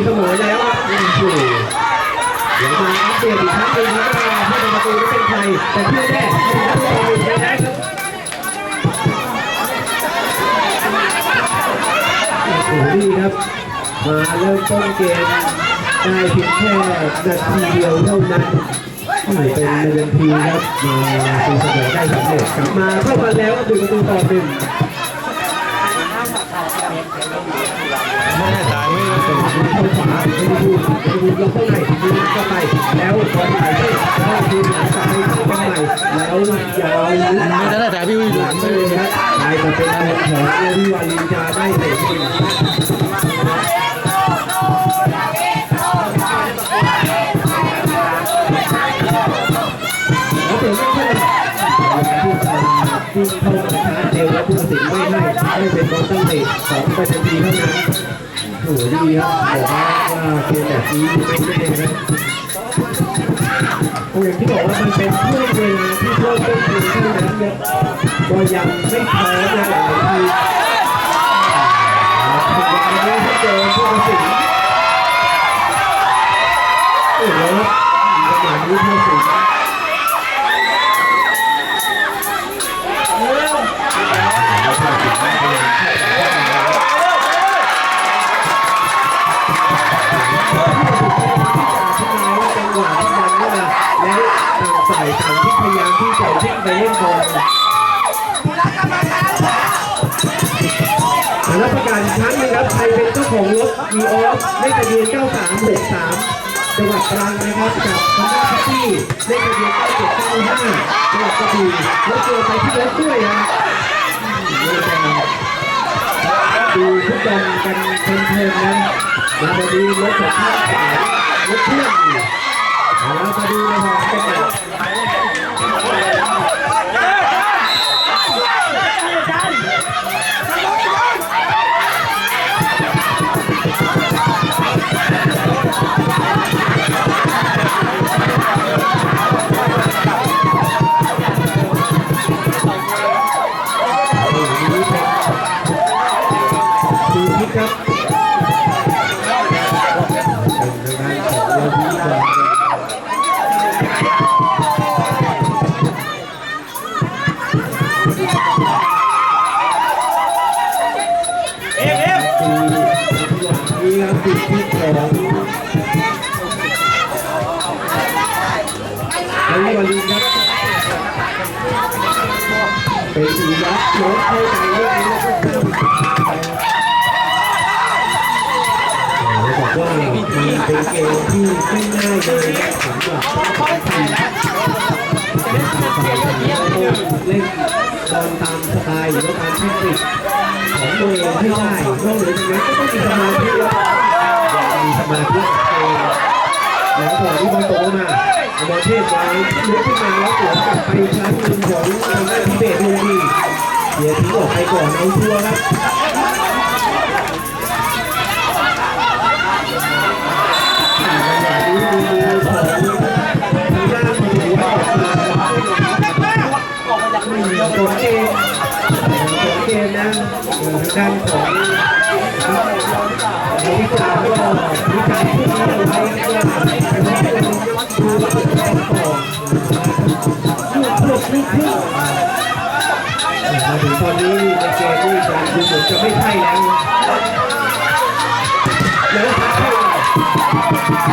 ตีเสมอแล้วครับโอ้โหเดี๋ยวมาอัปเดตอีกครั้งหนึงครับว่าผู้ทำประตูนั้นเป็นใครแต่ที่แน่ๆเป็นนักเตะอยู่แท้ๆครับโอ้โหนี่ครับ มาเริ่มต้นเกมได้เพียงแค่นาทีเดียวเท่านั้นนี่เป็นนาทีครับมาตีเสมอได้สำเร็จกลับมาเข้ามาแล้วก็คือประตูต่อหนึ่ง รู้เป็นทีมเข้าขวาไม่ได้พูดไม่ได้พูดลงเข้าในทีมเข้าไปแล้วบอลไหลไปแล้วทีมหลังกลับไปเข้าไปใหม่แล้วยาวลึกไม่ได้แต่พี่วิหลังไปเลยครับกลายมาเป็นบอลของเอริวาลินจาได้เตะที่แล้เตะไม่เข้าที่จะวิ่งเข้ามชาร์จเร็วแล้วผู้ตัดสินไม่ให้ให้เป็นบอลตั้งเตะของปทันทีเท่านั้น อ้โหดีครับบอกว่าเกมแบบนี้ไม่แน่นะโอ้อย่างที่บอกว่ามันเป็นช่วงเวลาที่เริ่มต้นเกมเท่านั้นเนี่ยก็ยังไม่พร้อนะแต่คือยัง จะวิ่งไปเล่นบอลขอรับประกาศอีกครั้งหนึงครับใครเป็นเจ้าของรถ v ีออสเลขทะเบียน9363จังหวัดตรังนะครับกับคณะแท็กซี่เลขทะเบียน9795จังหวัดกระบี่รถตัวไปที่รถด้วยนะดูฟุตบอลกันเพลินๆนะมาดูรถของท่านรถเพื่อนมาดูนะครับเป็น คืออย่างนี้ครับคือที่ของไอ้วโน้ตเข้าไปเรื่องนี้แล้วก็ เป็นเกมที่ง่ายเลยสำหรับผู้ทีมเล่นตามสไตล์เล่นบอลตามสไตล์หรือตามเทคนิคของตัวเองให้ได้นอกเหนือจากนั้นก็ต้องมีสมาธิแล้วมีสมาธิเองแล้วพอที่บอลตมาบอลเทพวางลุกขึ้นมาแล้วสวนกลับไปครั้งหนึ่งของทางด้านทิเบตดูดีเสียวทิ้งออกไปก่อนเอาชัวร์ครับ จังหวะนี้ดูของทางด้านของหัวเกมนะด้านของวิชาก็วิชาที่เราไว้ว่าเป็นเรื่องดูว่าเป็นการต่อลูกพวกลูกพึ่งมาถึงตอนนี้ในเกมนี้การดูเหมือนจะไม่ใช่แล้วแล้ว พักเข้า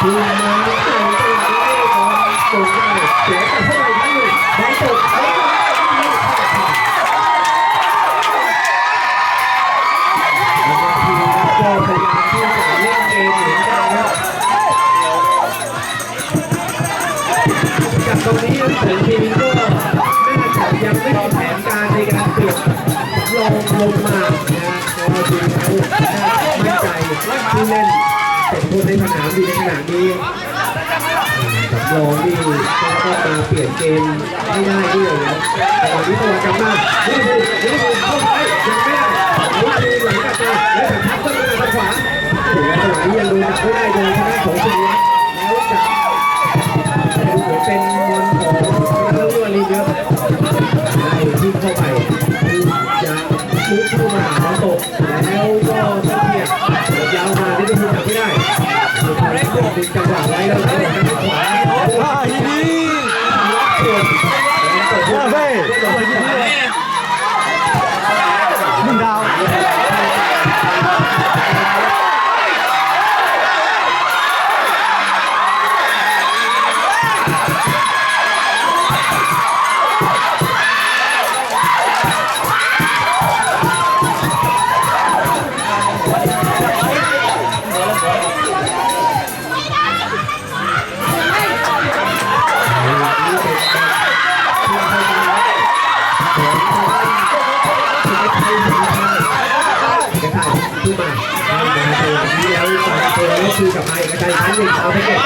คือมาตั้งแต่ตรงนี้เสียแต่เท่าไหร่ทั้งหมดบอลตกแล้วก็ทีมครับจับตรงนี้ถึงทีมก็น่าจะยังไม่มีแผนการในการเปลี่ยนลงลงมา เล่นเป็นคนในสนามอยู่ในขณะนี้สำรองนี่ก็มาเปลี่ยนเกมไม่ได้ด้วยนะแต่ตอนนี้ตัวกลับมานี่คือนี่คือเข้าไปยังไม่ได้นี่คือหลังกลับมาแล้วแต่ทับต้นมาทางขวาถึงจังหวะนี้ยังโดนจับไม่ได้เลยทางด้านของสุริยะแล้วจะเหมือนเป็นบอล อกลับมาเอกชัยครั้งหนึ่งเอาไปเก็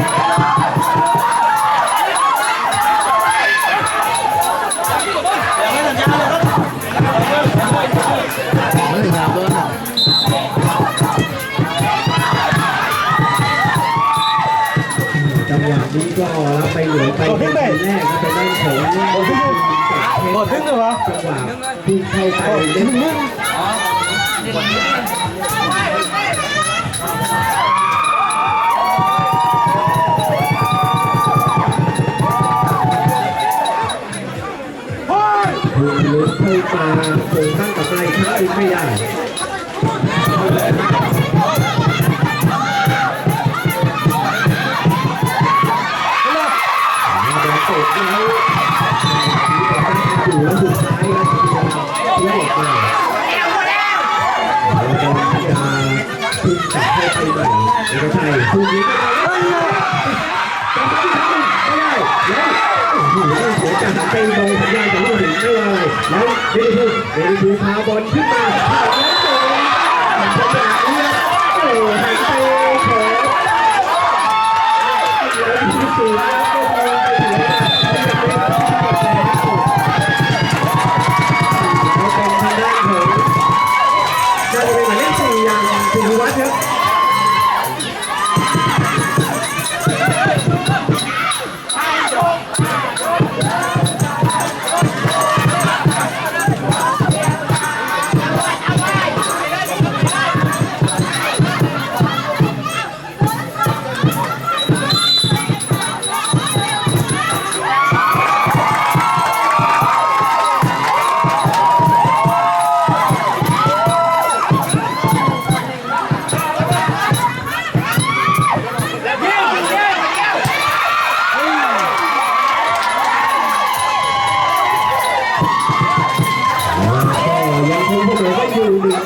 บ หมดทึ่งเลยวะจังหวะพุ่งเข้าไปเล่นมึงถูกลุ้นเข้ามาโคงตั้งกับไรครั้งนึงไม่ได้ สียจังไปมองสัญญาณจากลูกหินไม่ว่าอะไรแล้วเดลิฟูเดลิฟูพาบอลขึ้นมาแล้วโดนจังหวะนี้โอ้หันไปขอแล้วที่สุด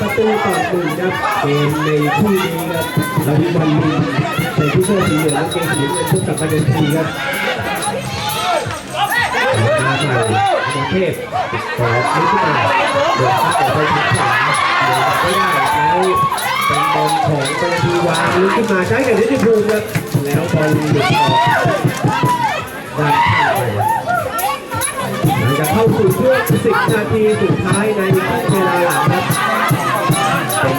ประตูต่อหนึ่งครับเกมในคู่นี้ครับเรามีวันลินใส่ผู้เสื้อสีเหลืองและเกงสีเงินพบกับประเด็นทีครับมาใหม่ประเทศต่อขึ้นมาเดินเข้าไปทางขวาเดินไม่ได้แล้วเป็นบอลของประเด็นทีวางลุกขึ้นมาใช้กับนิติภูมิครับแล้วบอลหลุดออกด้านข้างไปหลังจากเข้าสู่ช่วง10 นาทีสุดท้ายในครึ่งเวลาหลังครับ